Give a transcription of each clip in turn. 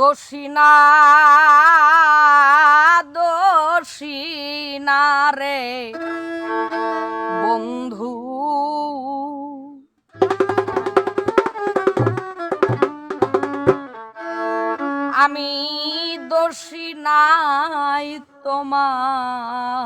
দোষী না দোষী না রে। বন্ধু আমি দোষী নাই তোমারে।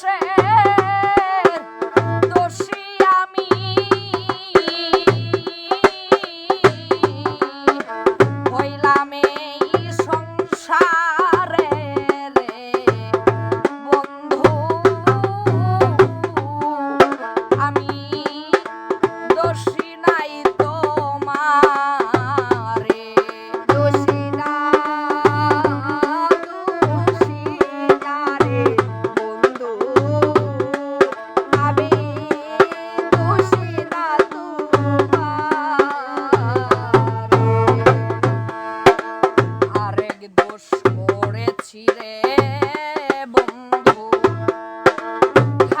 Hashem.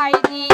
はい